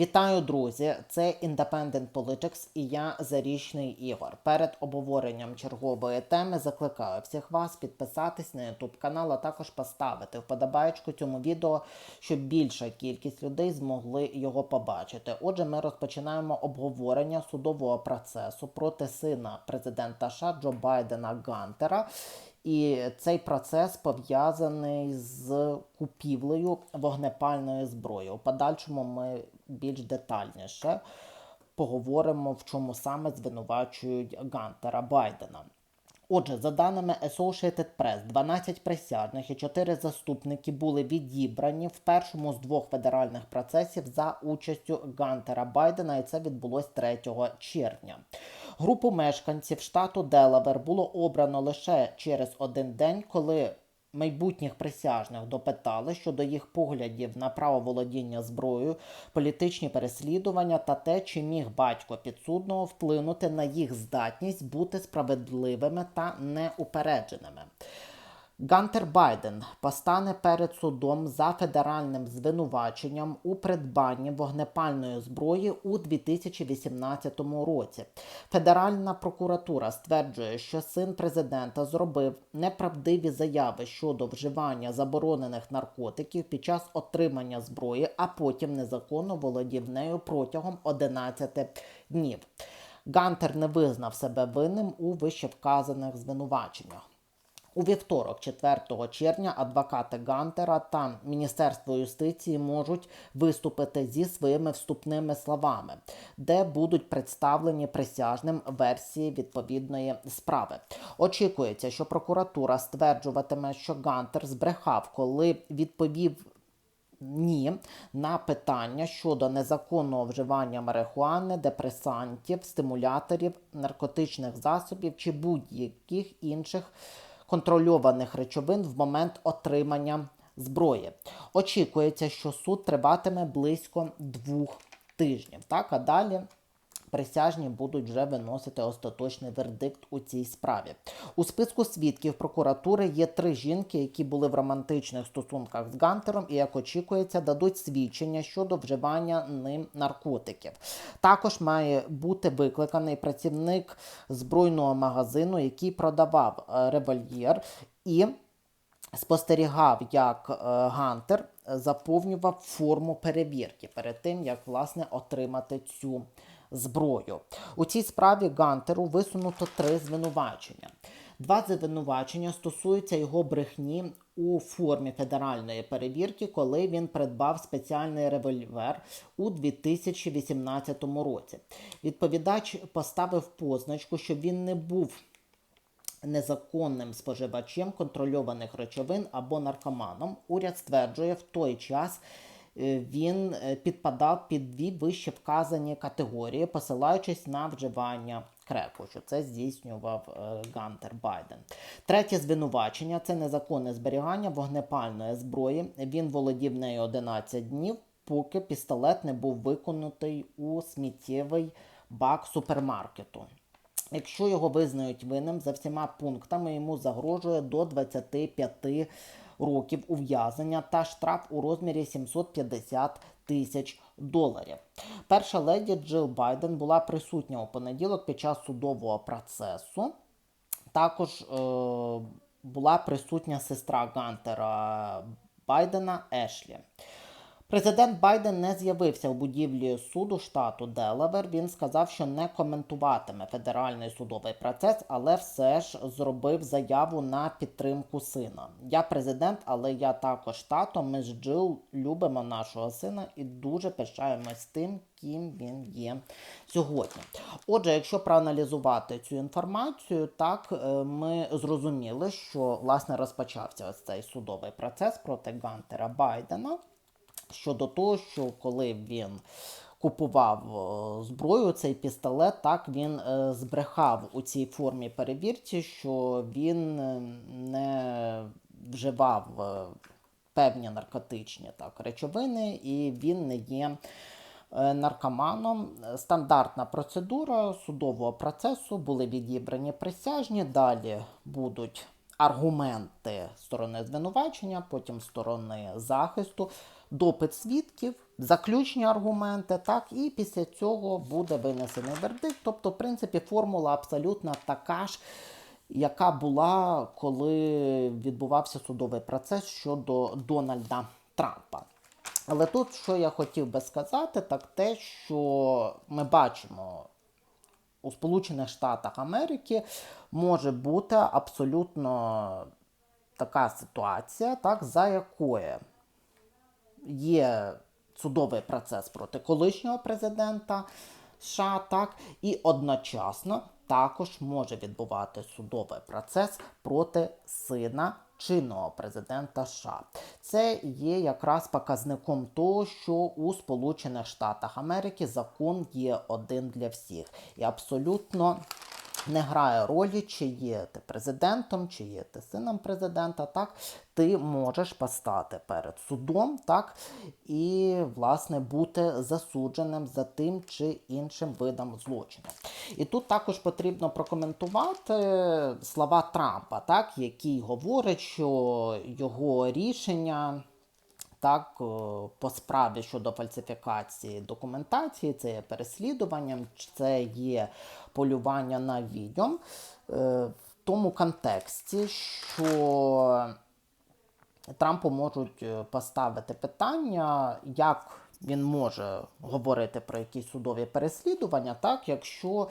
Вітаю, друзі! Це Independent Politics і я Зарічний Ігор. Перед обговоренням чергової теми закликаю всіх вас підписатись на YouTube канал, а також поставити вподобайку цьому відео, щоб більша кількість людей змогли його побачити. Отже, ми розпочинаємо обговорення судового процесу проти сина президента США Джо Байдена Гантера. І цей процес пов'язаний з купівлею вогнепальної зброї. У подальшому ми більш детальніше поговоримо, в чому саме звинувачують Гантера Байдена. Отже, за даними Associated Press, 12 присяжних і 4 заступники були відібрані в першому з двох федеральних процесів за участю Гантера Байдена, і це відбулось 3 червня. Групу мешканців штату Делавер було обрано лише через один день, коли майбутніх присяжних допитали щодо їх поглядів на право володіння зброєю, політичні переслідування та те, чи міг батько підсудного вплинути на їх здатність бути справедливими та неупередженими. Гантер Байден постане перед судом за федеральним звинуваченням у придбанні вогнепальної зброї у 2018 році. Федеральна прокуратура стверджує, що син президента зробив неправдиві заяви щодо вживання заборонених наркотиків під час отримання зброї, а потім незаконно володів нею протягом 11 днів. Гантер не визнав себе винним у вищевказаних звинуваченнях. У вівторок, 4 червня, адвокати Гантера та Міністерство юстиції можуть виступити зі своїми вступними словами, де будуть представлені присяжним версії відповідної справи. Очікується, що прокуратура стверджуватиме, що Гантер збрехав, коли відповів. Ні, на питання щодо незаконного вживання марихуани, депресантів, стимуляторів, наркотичних засобів чи будь-яких інших контрольованих речовин в момент отримання зброї. Очікується, що суд триватиме близько двох тижнів. Так, а далі. Присяжні будуть вже виносити остаточний вердикт у цій справі. У списку свідків прокуратури є три жінки, які були в романтичних стосунках з Гантером, і як очікується, дадуть свідчення щодо вживання ним наркотиків. Також має бути викликаний працівник збройного магазину, який продавав е, револьєр і спостерігав, як е, Гантер заповнював форму перевірки перед тим, як власне отримати цю зброю. У цій справі Гантеру висунуто три звинувачення. Два звинувачення стосуються його брехні у формі федеральної перевірки, коли він придбав спеціальний револьвер у 2018 році. Відповідач поставив позначку, що він не був незаконним споживачем контрольованих речовин або наркоманом. Уряд стверджує, в той час він е, підпадав під дві вище вказані категорії, посилаючись на вживання креку, що це здійснював е, Гантер Байден. Третє звинувачення це незаконне зберігання вогнепальної зброї. Він володів нею 11 днів, поки пістолет не був виконутий у сміттєвий бак супермаркету. Якщо його визнають винним за всіма пунктами, йому загрожує до 25 років ув'язнення та штраф у розмірі 750 тисяч доларів. Перша леді Джил Байден була присутня у понеділок під час судового процесу. Також е, була присутня сестра Гантера Байдена Ешлі. Президент Байден не з'явився у будівлі суду штату Делавер. Він сказав, що не коментуватиме федеральний судовий процес, але все ж зробив заяву на підтримку сина. Я президент, але я також тато. Ми з Джил любимо нашого сина і дуже пишаємось тим, ким він є сьогодні. Отже, якщо проаналізувати цю інформацію, так е, ми зрозуміли, що власне розпочався ось цей судовий процес проти Гантера Байдена щодо того, що коли він купував е, зброю, цей пістолет, так він е, збрехав у цій формі перевірці, що він е, не вживав певні наркотичні так, речовини, і він не є. Наркоманом стандартна процедура судового процесу були відібрані присяжні. Далі будуть аргументи сторони звинувачення, потім сторони захисту допит свідків заключні аргументи, так, і після цього буде винесений вердикт. Тобто, в принципі, формула абсолютно така ж, яка була, коли відбувався судовий процес щодо Дональда Трампа. Але тут, що я хотів би сказати, так те, що ми бачимо у Сполучених Штатах Америки може бути абсолютно така ситуація, так, за якою є судовий процес проти колишнього президента США, так, і одночасно також може відбувати судовий процес проти сина чинного президента США. Це є якраз показником того, що у Сполучених Штатах Америки закон є один для всіх і абсолютно не грає ролі, чи є ти президентом, чи є ти сином президента, так ти можеш постати перед судом, так, і, власне, бути засудженим за тим чи іншим видом злочину. І тут також потрібно прокоментувати слова Трампа, так, який говорить, що його рішення так, е, по справі щодо фальсифікації документації, це є переслідуванням, це є полювання на відьом. Е, В тому контексті, що Трампу можуть е, поставити питання, як він може говорити про якісь судові переслідування, так, якщо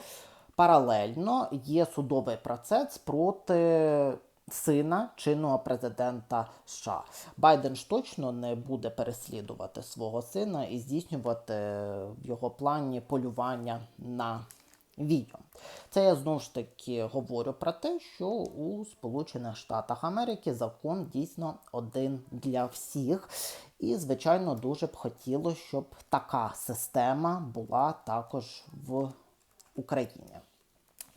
паралельно є судовий процес проти сина чинного президента США. Байден ж точно не буде переслідувати свого сина і здійснювати в його плані полювання на відео. Це я знову ж таки говорю про те, що у Сполучених Штатах Америки закон дійсно один для всіх. І, звичайно, дуже б хотілося, щоб така система була також в Україні.